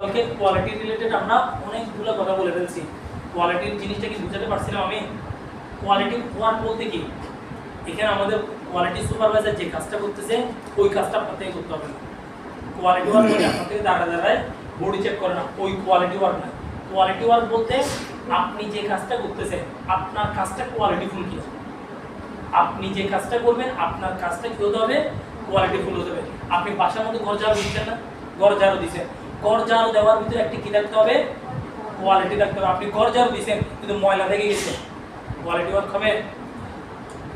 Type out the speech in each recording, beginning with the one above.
কালকে quality related আমরা অনেকগুলো কথা বলে ফেলছি। কোয়ালিটির জিনিসটা কি বুঝাতে পারছিলাম আমি? কোয়ালিটি ওয়ান বলতে কি? এখানে আমাদের কোয়ালিটি সুপারভাইজার যে কাজটা করতেছে, ওই কাজটা আপনার করতে হবে কোয়ালিটি ওয়ার্ক মানে আপনার থেকে দাঁড়া দাঁড়ায় বডি চেক করে না, ওই কোয়ালিটি ওয়ার্ক না। কোয়ালিটি ওয়ার্ক বলতে আপনি যে কাজটা করতেছেন, আপনার কাজটা কোয়ালিটিফুল কি আপনি যে কাজটা করবেন, আপনার কাজটা কি হতে হবে? কোয়ালিটিফুল হতে হবে। আপনি বাসার মধ্যে ঘর ঝাড়ু দিচ্ছেন না? ঘর ঝাড়ু দিচ্ছেন। ঝাড়ু দেওয়ার ভিতরে একটি কি থাকতে হবে? কোয়ালিটি থাকতে হবে। আপনি ঘর ঝাড়ু দিচ্ছেন কিন্তু ময়লা থেকে গেছে। কোয়ালিটি ওয়ার্ক হবে?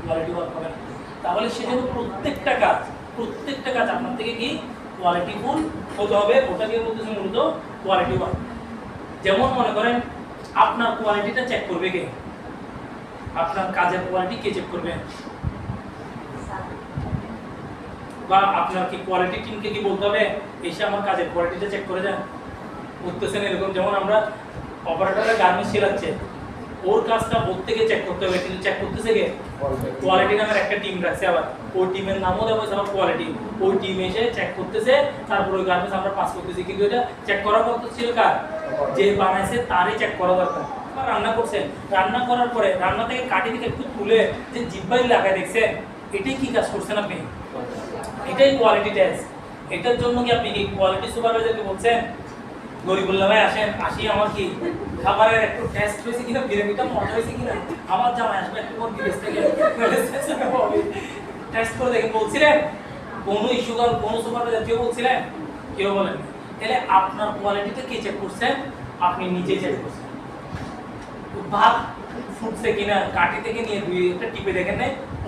কোয়ালিটি ওয়ার্ক হবে না। তাহলে সেজন্য প্রত্যেকটা কাজ প্রত্যেকটা কাজ আপনার থেকে কি? কোয়ালিটিফুল হতে হবে। ওটা ওটাকে বলতেছে মূলত কোয়ালিটি ওয়ার্ক যেমন মনে করেন, আপনার কোয়ালিটিটা চেক করবে কে? আপনার কাজের কোয়ালিটি কে চেক করবে? বা আপনার কি কোয়ালিটি টিমকে কি বলতে হবে? এসে আমার কাজের কোয়ালিটিটা চেক করে দেন করতেছেন এরকম? যেমন আমরা অপারেটরের গার্মেন্টস ছেড়াচ্ছে ওর কাজটা ওর থেকে চেক করতে হবে কিন্তু চেক করতেছে কে? কোয়ালিটি নামের একটা টিম রাখছে আবার। ওই টিমের নামও দেওয়া হয়েছে আবার কোয়ালিটি ওই টিম এসে চেক করতেছে তারপর ওই গার্মেন্টস আমরা পাস করতেছি। কিন্তু এটা চেক করার কথা ছিল কার? যে বানাইছে তারই চেক করা দরকার। রান্না করছেন রান্না করার পরে রান্না থেকে কাটি থেকে একটু তুলে যে জিব্বাই লাগায় দেখছেন এটাই কি কাজ করছেন আপনি? এটাই কোয়ালিটি টেস্ট এটার জন্য কি আপনি কি কোয়ালিটি সুপারভাইজারকে বলছেন? গরিবুল্লাহ ভাই আসেন, আসি আমার কি খাবারের একটু টেস্ট হয়েছে কিনা, বিরিয়ানিটা মজা হয়েছে কিনা? আমার জামাই আসবে একটু পর বিদেশ থেকে। টেস্ট করে দেখে বলছিলেন, কোনো ইস্যু কোনো সুপারভাইজার কেউ বলছিলেন? কেউ বলেন তাহলে আপনার কোয়ালিটিটা কে চেক করছেন আপনি নিজে চেক করছেন। ভাত ফুটছে কিনা, কাটি থেকে নিয়ে দুই একটা টিপে দেখেন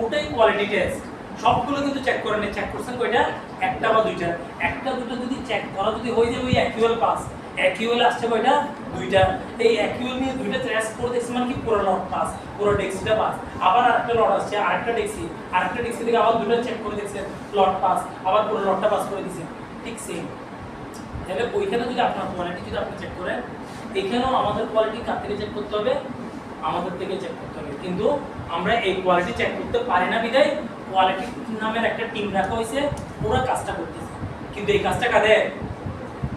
ওটাই কোয়ালিটি টেস্ট সবগুলো কিন্তু চেক করে নেই চেক করছেন কয়টা? একটা বা দুইটা। একটা দুটো যদি চেক করা যদি হয়ে যায়, ওই অ্যাকিউয়াল পাস অ্যাকিউয়াল আসছে কয়টা? দুইটা। এই অ্যাকিউয়াল নিয়ে দুইটা টেস্ট করে দেখছি মানে কি? পুরো লট পাস পুরো ডেক্সিটা পাস আবার আরেকটা লট আসছে, আরেকটা ডেক্সি আরেকটা ডেক্সি থেকে আবার দুটো চেক করে দেখছেন লট পাস আবার পুরো লটটা পাস করে দিয়েছেন ঠিক সেম তাহলে ওইখানে যদি আপনার কোয়ালিটি যদি আপনি চেক করেন, এখানেও আমাদের কোয়ালিটি কার থেকে চেক করতে হবে? আমাদের থেকে চেক করতে হবে। কিন্তু আমরা এই কোয়ালিটি চেক করতে পারি না বিদায় কোয়ালিটি নামের একটা টিম রাখা হয়েছে, ওরা কাজটা করতেছে। কিন্তু এই কাজটা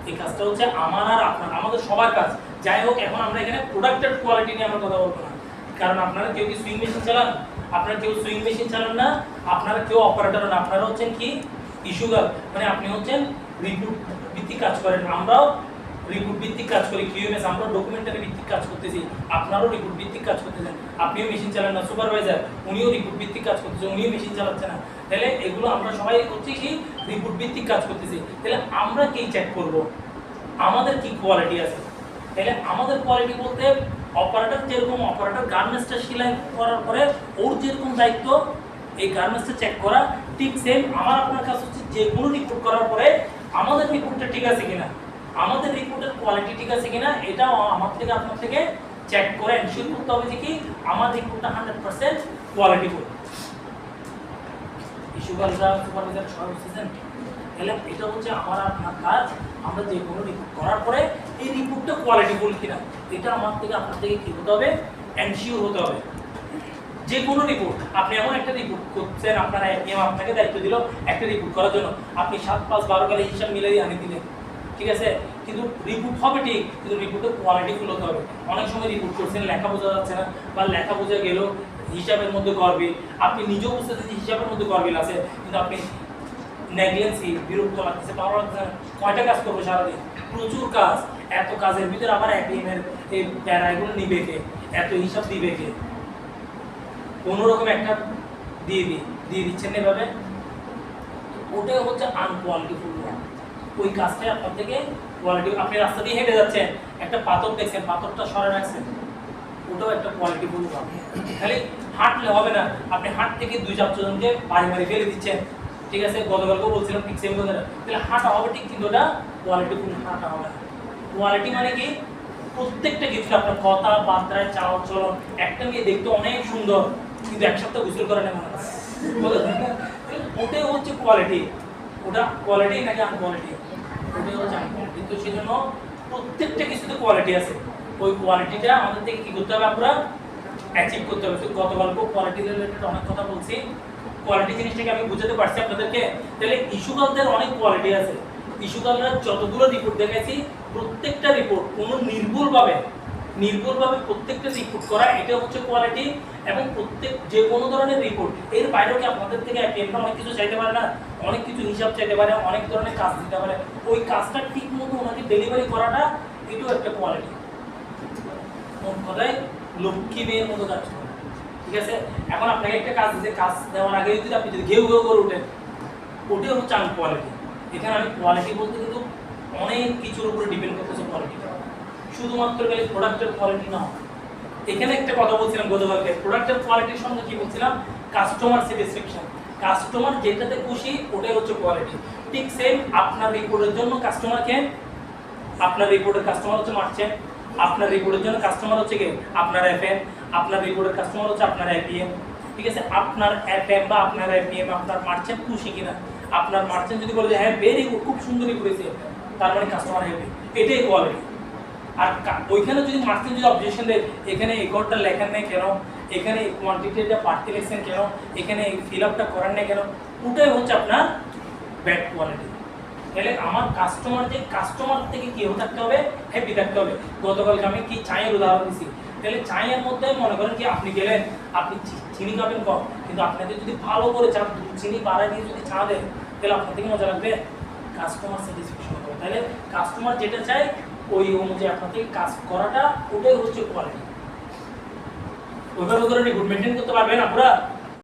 এই কাজটা হচ্ছে আমার আর আপনার, আমাদের সবার কাজ। যাই হোক, এখন আমরা এখানে প্রোডাক্টের কোয়ালিটি নিয়ে আমরা কথা বলব না। কারণ আপনারা কেউ কি সুইং মেশিন চালান? আপনারা কেউ সুইং মেশিন চালান না। আপনারা কেউ অপারেটর না। আপনারা হচ্ছেন কি? ইস্যুগার। মানে আপনি হচ্ছেন রিপোর্ট ভিত্তিক কাজ করেন। আমরাও রিপোর্ট ভিত্তিক কাজ করি কিউএমএস আমরা ডকুমেন্টারি ভিত্তিক কাজ করতেছি, আপনারও রিপোর্ট ভিত্তিক কাজ করতেছেন, আপনিও মেশিন চালান না সুপারভাইজার উনিও রিপোর্ট ভিত্তিক কাজ করতেছেন উনিও মেশিন চালাচ্ছে না। তাহলে এগুলো আমরা সবাই হচ্ছে কি রিপোর্ট ভিত্তিক কাজ করতেছি। তাহলে আমরা কি চেক করব? আমাদের কি কোয়ালিটি আছে? তাহলে আমাদের কোয়ালিটি বলতে অপারেটর যেরকম অপারেটর গার্মেন্টসটা সেলাই করার পরে ওর যেরকম দায়িত্ব, এই গার্মেন্টসটা চেক করা, ঠিক সেম আমার আপনার কাছে হচ্ছে যে কোনো রিপোর্ট করার পরে আমাদের রিপোর্টটা ঠিক আছে কিনা? আমাদের রিপোর্টের কোয়ালিটি ঠিক আছে কিনা, এটাও আমার থেকে আপনার থেকে চেক করে এনশিওর করতে হবে যে কি আমার রিপোর্টটা হান্ড্রেড পার্সেন্ট কোয়ালিটিফুল ইস্যুগালরা সুপারভাইজার সব সিজন তাহলে এটা হচ্ছে আমার আপনার কাজ, আমরা যে কোনো রিপোর্ট করার পরে এই রিপোর্টটা কোয়ালিটিফুল কিনা। এটা আমার থেকে আপনার থেকে কি হতে হবে? এনশিওর হতে হবে। যে কোনো রিপোর্ট আপনি এমন একটা রিপোর্ট করছেন, আপনার এপিএম আপনাকে দায়িত্ব দিল একটা রিপোর্ট করার জন্য। আপনি সাত পাঁচ বারো কালে হিসাব মিলে আনিয়ে দিলেন। ঠিক আছে? কিন্তু রিপোর্ট হবে ঠিক, কিন্তু রিপোর্টের কোয়ালিটি ফুল হতে হবে। অনেক সময় রিপোর্ট করছেন, লেখা বোঝা যাচ্ছে না, বা লেখা বোঝা গেলেও হিসাবের মধ্যে গরবিল। আপনি নিজেও বুঝতেছেন হিসাবের মধ্যে গরবিল আছে, কিন্তু আপনি নেগলেন্সি বিরক্ত লাগতেছে। ভালো লাগছে না। কয়টা কাজ করব সারাদিন? প্রচুর কাজ। এত কাজের ভিতরে আবার এপিএমের এই প্যারাগুলো নিবে কে? এত হিসাব দিবে কে? কোনো রকম একটা দিয়ে দিই। দিয়ে দিচ্ছেন এভাবে? ওটাই হচ্ছে আনকোয়ালিটিফুল ওই কাজটাই আপনার থেকে কোয়ালিটি আপনি রাস্তা দিয়ে হেঁটে যাচ্ছেন, একটা পাথর দেখছেন, পাথরটা সরে রাখছেন, ওটাও একটা কোয়ালিটিফুল কাজ খালি হাঁটলে হবে না, আপনি হাঁট থেকে দুই চারজনকে বাড়ি বাড়ি ফেলে দিচ্ছেন। ঠিক আছে, গতকালকেও বলছিলাম ঠিক সেম কথা তাহলে হাঁটা হবে ঠিক, কিন্তু ওটা কোয়ালিটি কোয়ালিটিফুল হাঁটা হবে না। কোয়ালিটি মানে কি? প্রত্যেকটা কিছু আপনার কথা বার্তায় চাল, চলন, একটা মেয়ে দেখতে অনেক সুন্দর, কিন্তু এক সপ্তাহ গোসল করে না মনে হয়। ওটাই হচ্ছে কোয়ালিটি ওটা কোয়ালিটি নাকি আনকোয়ালিটি ওটাই জানি কিন্তু প্রত্যেকটা কিছুতে কোয়ালিটি আছে। ওই কোয়ালিটিটা আমাদের থেকে করতে হবে? আমরা অ্যাচিভ করতে হবে। গত গল্প কোয়ালিটি রিলেটেড অনেক কথা বলছি। কোয়ালিটি জিনিসটাকে আমি বুঝাতে পারছি আপনাদেরকে। তাহলে ইস্যুকালদের অনেক কোয়ালিটি আছে। ইস্যুকালরা যতগুলো রিপোর্ট দেখাইছি, প্রত্যেকটা রিপোর্ট কোনো নির্ভুলভাবে নির্ভুলভাবে প্রত্যেকটা রিপোর্ট করা, এটা হচ্ছে কোয়ালিটি এবং প্রত্যেক যে কোনো ধরনের রিপোর্ট এর বাইরেও কি আপনাদের থেকে এমনি অনেক কিছু চাইতে পারে না? অনেক কিছু হিসাব চাইতে পারে, অনেক ধরনের কাজ দিতে পারে। ওই কাজটা ঠিক মতো ওনাকে ডেলিভারি করাটা এটাও একটা কোয়ালিটি লক্ষ্মী মেয়ের মতো কাজ ঠিক আছে? এখন আপনাকে একটা কাজ দিতে, কাজ দেওয়ার আগে যদি আপনি যদি ঘেউ ঘেউ করে উঠেন ওটাই হচ্ছে আমি কোয়ালিটি এখানে আমি কোয়ালিটি বলতে কিন্তু অনেক কিছুর উপরে ডিপেন্ড করতেছে কোয়ালিটিটা শুধুমাত্র খালি প্রোডাক্টের কোয়ালিটি না। এখানে একটা কথা বলছিলাম গতকালকে প্রোডাক্টের কোয়ালিটির সঙ্গে কি বলছিলাম? কাস্টমার স্যাটিসফ্যাকশন কাস্টমার যেটাতে খুশি, ওটাই হচ্ছে কোয়ালিটি ঠিক সেম আপনার রিপোর্টের জন্য কাস্টমারকে আপনার রিপোর্টের কাস্টমার হচ্ছে মার্চেন্ট আপনার রিপোর্টের জন্য কাস্টমার হচ্ছে কি? আপনার এফএম আপনার রিপোর্টের কাস্টমার হচ্ছে আপনার এপিএম ঠিক আছে? আপনার এফএম বা আপনার এপিএম আপনার মার্চেন্ট খুশি কিনা? আপনার মার্চেন্ট যদি বলে যে হ্যাঁ ভেরি খুব সুন্দরই করেছে। তার মানে কাস্টমার হ্যাপি এটাই কোয়ালিটি আর ওইখানে যদি মার্কেট যদি অবজেকশন দেয়, এখানে এই কোডটা লেখেন নেই কেন? এখানে কোয়ান্টিটিটা বাড়তে লিখছেন কেন? এখানে ফিল আপটা করেন না কেন? ওটাই হচ্ছে আপনার ব্যাড কোয়ালিটি তাহলে আমার কাস্টমার যে কাস্টমার থেকে কি হতে থাকতে হবে? হ্যাপি থাকতে হবে। গতকালকে আমি কি চায়ের উদাহরণ দিছি? তাহলে চায়ের মধ্যে মনে করেন কি আপনি গেলেন, আপনি চিনি খাবেন কম, কিন্তু আপনাকে যদি ভালো করে চা, চিনি বাড়ায় দিয়ে যদি চা দেন, তাহলে আপনার থেকে মজা লাগবে কাস্টমার স্যাটিসফ্যাকশন হবে। তাহলে কাস্টমার যেটা চায় ওই অনুযায়ী আপনাকে কাজ করাটা ওটাই হচ্ছে কোয়ালিটি ওইভাবে করে গুড মেনটেন করতে পারবেন আপনারা